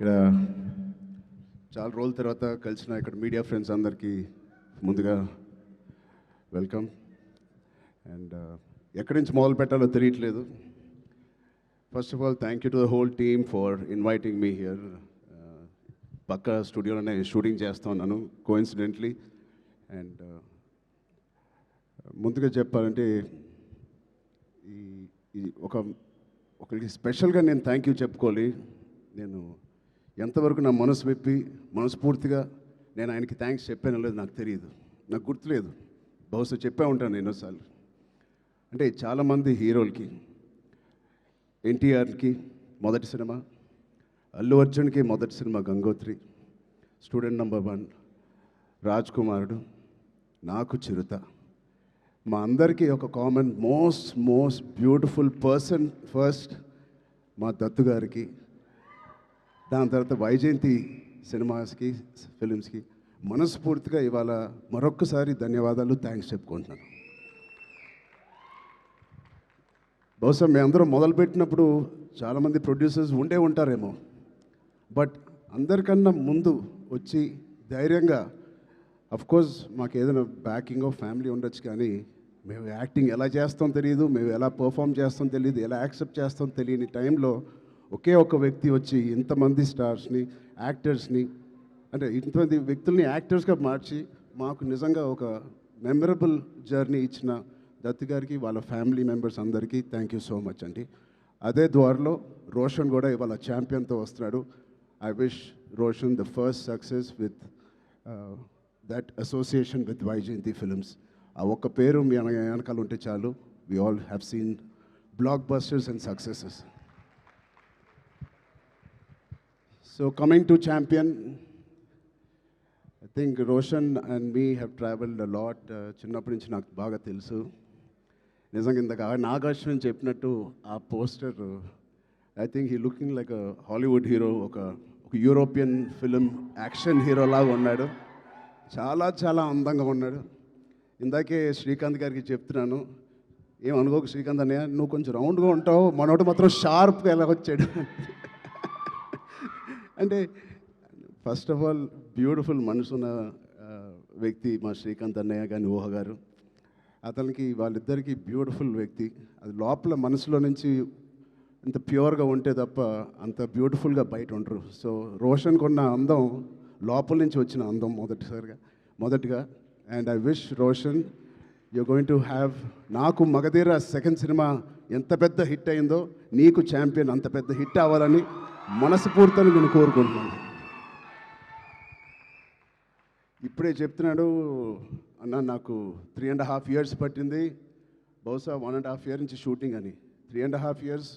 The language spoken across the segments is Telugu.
ఇక్కడ చాలా రోజుల తర్వాత కలిసిన ఇక్కడ మీడియా ఫ్రెండ్స్ అందరికీ ముందుగా వెల్కమ్ అండ్ uh, ఎక్కడి నుంచి మొదలు పెట్టాలో తెలియట్లేదు. First of all thank you to the whole team for inviting me here పక్క స్టూడియోలోనే షూటింగ్ చేస్తా ఉన్నాను కోఇన్సిడెంట్లీ అండ్ uh, ముందుగా చెప్పాలంటే ఈ ఈ ఒక ఒకరికి స్పెషల్గా నేను థ్యాంక్ యూ చెప్పుకోవాలి. నేను ఎంతవరకు నా మనసు విప్పి మనస్ఫూర్తిగా నేను ఆయనకి థ్యాంక్స్ చెప్పానో లేదు నాకు తెలియదు నాకు గుర్తులేదు. బహుశా చెప్పే ఉంటాను ఎన్నోసార్లు. అంటే చాలామంది హీరోలకి ఎన్టీఆర్కి మొదటి సినిమా అల్లు అర్జున్కి మొదటి cinema Gangotri student number one Raj కుమారుడు నాకు చిరుత. మా అందరికీ ఒక common most most beautiful person first మా దత్తు గారికి దాని తర్వాత వైజయంతి సినిమాస్కి ఫిలిమ్స్కి మనస్ఫూర్తిగా ఇవాళ మరొక్కసారి ధన్యవాదాలు థ్యాంక్స్ చెప్పుకుంటున్నాను. బహుశా మేమందరం మొదలుపెట్టినప్పుడు చాలామంది ప్రొడ్యూసర్స్ ఉండే ఉంటారేమో. బట్ అందరికన్నా ముందు వచ్చి ధైర్యంగా కోర్స్ మాకు ఏదైనా బ్యాకింగ్ ఆఫ్ ఫ్యామిలీ ఉండొచ్చు కానీ మేము యాక్టింగ్ ఎలా చేస్తాం తెలియదు మేము ఎలా పర్ఫామ్ చేస్తాం తెలియదు ఎలా యాక్సెప్ట్ చేస్తాం తెలియని టైంలో ఒకే ఒక వ్యక్తి వచ్చి ఇంతమంది స్టార్స్ని యాక్టర్స్ని అంటే ఇంతమంది వ్యక్తుల్ని యాక్టర్స్గా మార్చి మాకు నిజంగా ఒక మెమరబుల్ జర్నీ ఇచ్చిన దత్ గారికి వాళ్ళ ఫ్యామిలీ మెంబర్స్ అందరికీ థ్యాంక్ యూ సో మచ్ అండి. అదే ద్వారలో రోషన్ కూడా ఇవాళ ఛాంపియన్తో వస్తున్నాడు I wish Roshan the first success with that association with Vyjayanthi films. ఆ ఒక్క పేరు మీ వెనకాల ఉంటే చాలు. We all have seen blockbusters and successes so coming to Champion I think Roshan and me have travelled lot చిన్నప్పటి నుంచి నాకు బాగా తెలుసు. నిజంగా ఇందాక నాగార్జున చెప్పినట్టు ఆ poster I think he looking like Hollywood hero ఒక ఒక యూరోపియన్ ఫిలిం యాక్షన్ హీరో లాగా ఉన్నాడు. చాలా చాలా అందంగా ఉన్నాడు. ఇందాకే శ్రీకాంత్ గారికి చెప్తున్నాను ఏం అనుకోకు శ్రీకాంత్ అన్నయ్య నువ్వు కొంచెం రౌండ్గా ఉంటావు మనోడు మాత్రం షార్ప్గా ఎలా వచ్చాడు? అంటే ఫస్ట్ ఆఫ్ ఆల్ బ్యూటిఫుల్ మనసున్న వ్యక్తి మా శ్రీకాంత్ అన్నయ్య కానీ ఊహ గారు. అతనికి వాళ్ళిద్దరికీ బ్యూటిఫుల్ వ్యక్తి. అది లోపల మనసులో నుంచి ఇంత ప్యూర్గా ఉంటే తప్ప అంత బ్యూటిఫుల్గా బయట ఉండరు. సో రోషన్కి ఉన్న అందం లోపల నుంచి వచ్చిన అందం మొదటిసారిగా మొదటిగా. And I wish Roshan you going to have నాకు మగధీర సెకండ్ సినిమా ఎంత పెద్ద హిట్ అయిందో నీకు ఛాంపియన్ అంత పెద్ద హిట్ అవ్వాలని మనస్ఫూర్తిని నేను కోరుకుంటున్నాను. ఇప్పుడే చెప్తున్నాడు అన్న నాకు త్రీ అండ్ హాఫ్ ఇయర్స్ పట్టింది. బహుశా వన్ అండ్ హాఫ్ ఇయర్ నుంచి షూటింగ్ అని. Three and half years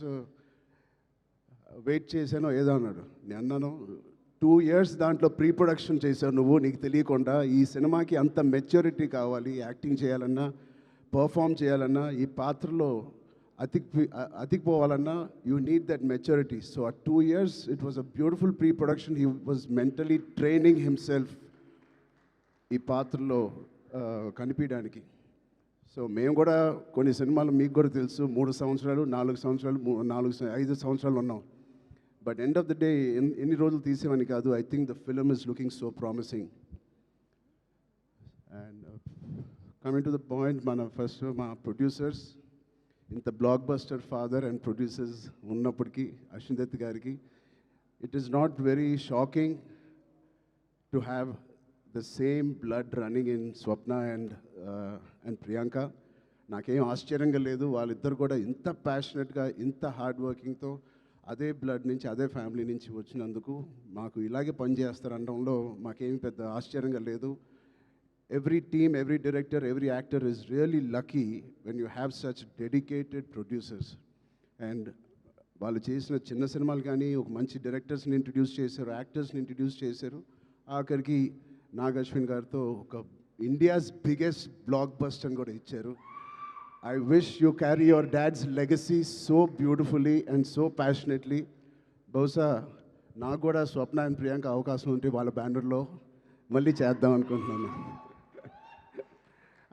wait చేశానో ఏదో అన్నాడు. నేను అన్నాను టూ ఇయర్స్ దాంట్లో ప్రీ ప్రొడక్షన్ చేశావు నువ్వు నీకు తెలియకుండా ఈ సినిమాకి అంత మెచ్యూరిటీ కావాలి యాక్టింగ్ చేయాలన్నా పర్ఫామ్ చేయాలన్నా ఈ పాత్రలో అతికి అతికిపోవాలన్నా you need that maturity so ఆ two years it was a beautiful pre production he was mentally training himself ఈ పాత్రలో కనిపించడానికి. సో మేము కూడా కొన్ని సినిమాలు మీకు కూడా తెలుసు. మూడు సంవత్సరాలు నాలుగు సంవత్సరాలు నాలుగు ఐదు సంవత్సరాలు ఉన్నాం. But end of the day ఎన్ని రోజులు తీసేవని కాదు. I think the film is looking so promising and coming to the point మన ఫస్ట్ మా ప్రొడ్యూసర్స్ ఇంత blockbuster father and producers ఉన్నప్పటికీ అశ్విన్ గారికి it is not very shocking to have the same blood running in Swapna and and Priyanka నాకేం ఆశ్చర్యంగా లేదు వాళ్ళిద్దరు కూడా ఇంత ప్యాషనెట్గా ఇంత హార్డ్ వర్కింగ్తో అదే బ్లడ్ నుంచి అదే ఫ్యామిలీ నుంచి వచ్చినందుకు మాకు ఇలాగే పనిచేస్తారనడంలో మాకేమి పెద్ద ఆశ్చర్యంగా లేదు. Every team, every director, every actor is really lucky when you have such dedicated producers. And వాళ్ళు చేసిన చిన్న సినిమాలు కానీ ఒక మంచి డైరెక్టర్స్ని ఇంట్రడ్యూస్ చేశారు యాక్టర్స్ని ఇంట్రడ్యూస్ చేశారు. ఆఖరికి నాగ్ అశ్విన్ గారితో ఒక ఇండియాస్ బిగ్గెస్ట్ బ్లాక్ బస్ట్ అని కూడా ఇచ్చారు. I wish you carry your dad's legacy so beautifully and so passionately బహుశా నాకు కూడా స్వప్న అండ్ ప్రియాంక అవకాశం ఉంటే వాళ్ళ బ్యానర్లో మళ్ళీ చేద్దాం అనుకుంటున్నాను.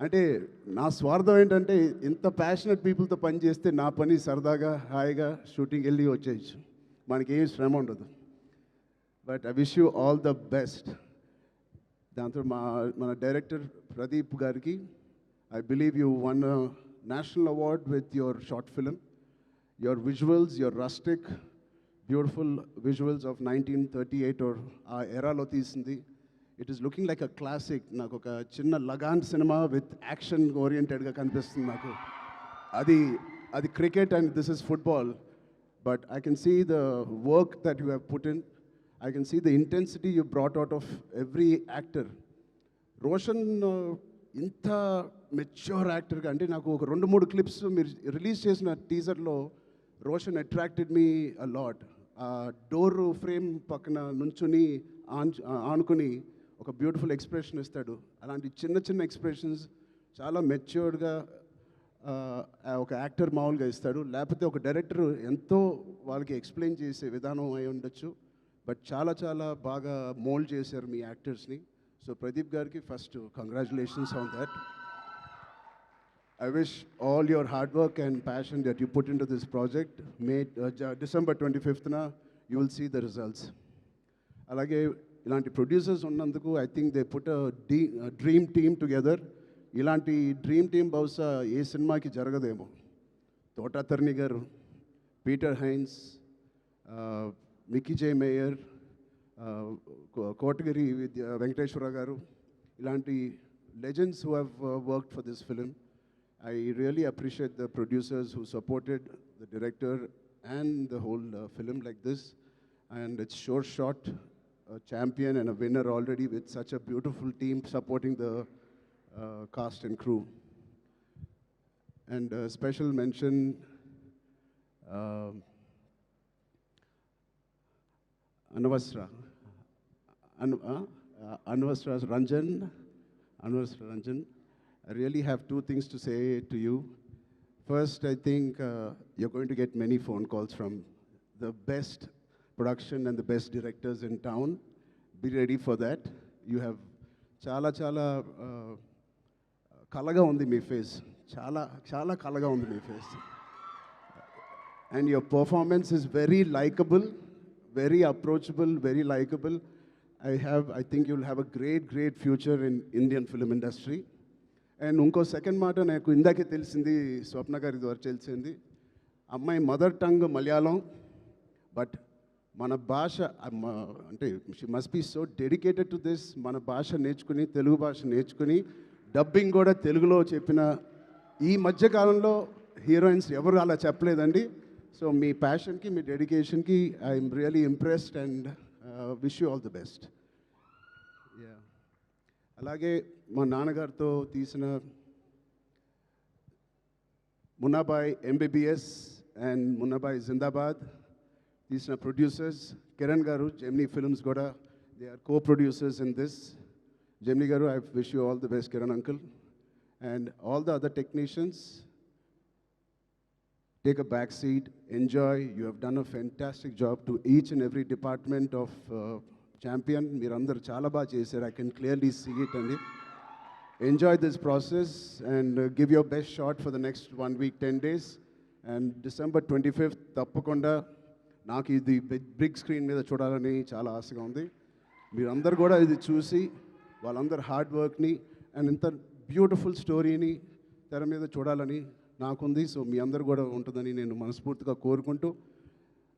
అంటే నా స్వార్థం ఏంటంటే ఇంత ప్యాషనెట్ పీపుల్తో పని చేస్తే నా పని సరదాగా హాయిగా షూటింగ్ వెళ్ళి వచ్చేయచ్చు. మనకి ఏం శ్రమ ఉండదు. But I wish you all the best దాంతో మా మన డైరెక్టర్ ప్రదీప్ గారికి I believe you won national award with your short film your visuals your rustic beautiful visuals of nineteen thirty eight ఆ ఎరాలో తీసింది. It is looking like a classic నాకు ఒక చిన్న లగాన్ సినిమా విత్ యాక్షన్ ఓరియంటెడ్గా కనిపిస్తుంది నాకు. అది అది cricket and this is football but I can see the work that you have put in I can see the intensity you brought out of every actor Roshan ఇంత మెచ్యూర్ యాక్టర్గా అంటే నాకు ఒక రెండు మూడు క్లిప్స్ మీరు రిలీజ్ చేసిన టీజర్లో Roshan attracted me a lot ఆ డోర్ ఫ్రేమ్ పక్కన నుంచుని ఆన్ ఆనుకుని ఒక బ్యూటిఫుల్ ఎక్స్ప్రెషన్ ఇస్తాడు. అలాంటి చిన్న చిన్న ఎక్స్ప్రెషన్స్ చాలా మెచ్యూర్డ్గా ఒక యాక్టర్ మామూలుగా ఇస్తాడు. లేకపోతే ఒక డైరెక్టర్ ఎంతో వాళ్ళకి ఎక్స్ప్లెయిన్ చేసే విధానం అయి ఉండొచ్చు. బట్ చాలా చాలా బాగా మోల్డ్ చేశారు మీ యాక్టర్స్ని సో ప్రదీప్ గారికి first congratulations on that I wish all your hard work and passion that you put into this project, May, uh, Ja- December 25th, na, you will see the results. అలాగే ఇలాంటి ప్రొడ్యూసర్స్ ఉన్నందుకు I think they put the dream team together ఇలాంటి డ్రీమ్ టీమ్ బహుశా ఏ సినిమాకి జరగదేమో. తోటాతర్ని గారు Peter Heins Mickey J Meyer Kotagiri Vidya Venkateswara గారు ఇలాంటి legends who have worked for this film I really appreciate the producers who supported the director and the whole film like this and it's sure shot a champion and a winner already with such a beautiful team supporting the uh, cast and crew. And a special mention. um Anvasra. Anu, uh, uh, Anvasra Ranjan. Anvasra Ranjan. I really have two things to say to you. First, I think uh, you're going to get many phone calls from the best production and the best directors in town be ready for that you have చాలా చాలా కలగా ఉంది మీ ఫేస్ చాలా చాలా కలగా ఉంది మీ face and your performance is very likable very approachable very likable I have I think you'll have a great great future in Indian film industry and ఇంకో సెకండ్ మాట నాకు ఇందాకే తెలిసింది స్వప్న గారి ద్వారా తెలిసింది అమ్మాయి మదర్ టంగ్ మలయాళం బట్ మన భాష అంటే she must be so dedicated to this మన భాష నేర్చుకుని తెలుగు భాష నేర్చుకుని డబ్బింగ్ కూడా తెలుగులో చెప్పిన ఈ మధ్యకాలంలో హీరోయిన్స్ ఎవరు అలా చెప్పలేదండి. సో మీ ప్యాషన్కి మీ డెడికేషన్కి I'm really impressed and wish you all the best yeah అలాగే మా నాన్నగారితో తీసిన Munnabhai MBBS and Munnabhai Zindabad. తీసిన ప్రొడ్యూసర్స్ కిరణ్ గారు జెమ్నీ ఫిల్మ్స్ కూడా they are co producers in this Gemini గారు I wish you all the best Kiran uncle and all the other technicians take a back seat, enjoy. You have done a fantastic job to each and every department of uh, champion. మీరందరూ చాలా బాగా చేశారు I can clearly see it అండి enjoy this process and give your best shot for the next one week ten days and December twenty fifth తప్పకుండా నాకు ఇది బిగ్ స్క్రీన్ మీద చూడాలని చాలా ఆశగా ఉంది. మీరందరూ కూడా ఇది చూసి వాళ్ళందరి హార్డ్ వర్క్ని అండ్ ఇంత బ్యూటిఫుల్ స్టోరీని తెర మీద చూడాలని నాకుంది. సో మీ అందరు కూడా ఉంటుందని నేను మనస్ఫూర్తిగా కోరుకుంటూ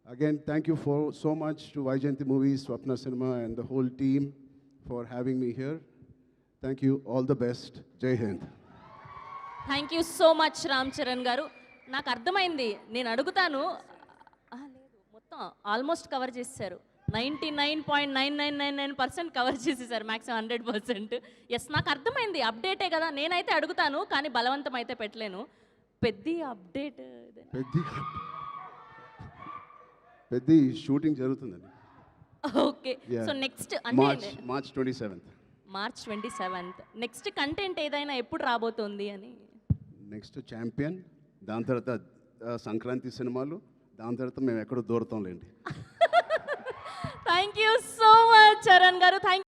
again thank you for so much to Vyjayanthi movies Swapna cinema and the whole team for having me here thank you all the best Jai Hind thank you so much Ram Charan గారు నాకు అర్థమైంది. నేను అడుగుతాను మొత్తం ఆల్మోస్ట్ కవర్ చేసేసారు ninety nine point nine nine nine nine percent cover చేసేసారు మ్యాక్సిమం హండ్రెడ్ పర్సెంట్ ఎస్ నాకు అర్థమైంది. అప్డేటే కదా నేనైతే అడుగుతాను కానీ బలవంతం అయితే పెట్టలేను. పెద్ద అప్డేట్ పెద్ద పెద్ద షూటింగ్ జరుగుతుందండి. ఓకే. సో నెక్స్ట్ మార్చ్ అంటే March twenty seventh March twenty seventh next content ఏదైనా ఎప్పుడు రాబోతోంది అని? నెక్స్ట్ ఛాంపియన్ దాని తర్వాత సంక్రాంతి సినిమాలు దాని తర్వాత మేము ఎక్కడో దూరతాంలేండి thank you so much Charan గారు థ్యాంక్